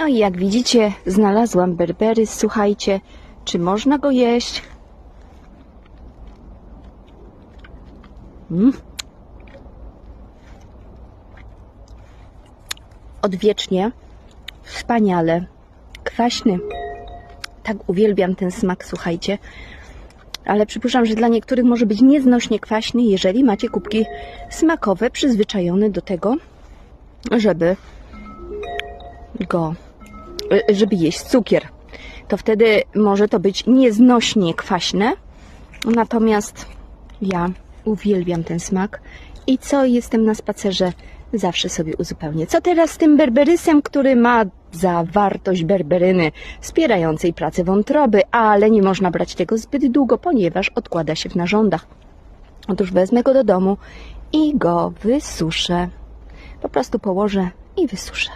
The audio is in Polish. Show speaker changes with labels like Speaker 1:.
Speaker 1: No i jak widzicie, znalazłam berberys. Słuchajcie, czy można go jeść? Mm. Odwiecznie, wspaniale, kwaśny. Tak uwielbiam ten smak, słuchajcie. Ale przypuszczam, że dla niektórych może być nieznośnie kwaśny, jeżeli macie kubki smakowe przyzwyczajone do tego, żeby go, żeby jeść cukier. To wtedy może to być nieznośnie kwaśne. Natomiast ja uwielbiam ten smak i co jestem na spacerze, zawsze sobie uzupełnię. Co teraz z tym berberysem, który ma zawartość berberyny wspierającej pracę wątroby, ale nie można brać tego zbyt długo, ponieważ odkłada się w narządach. Otóż wezmę go do domu i go wysuszę. Po prostu położę i wysuszę.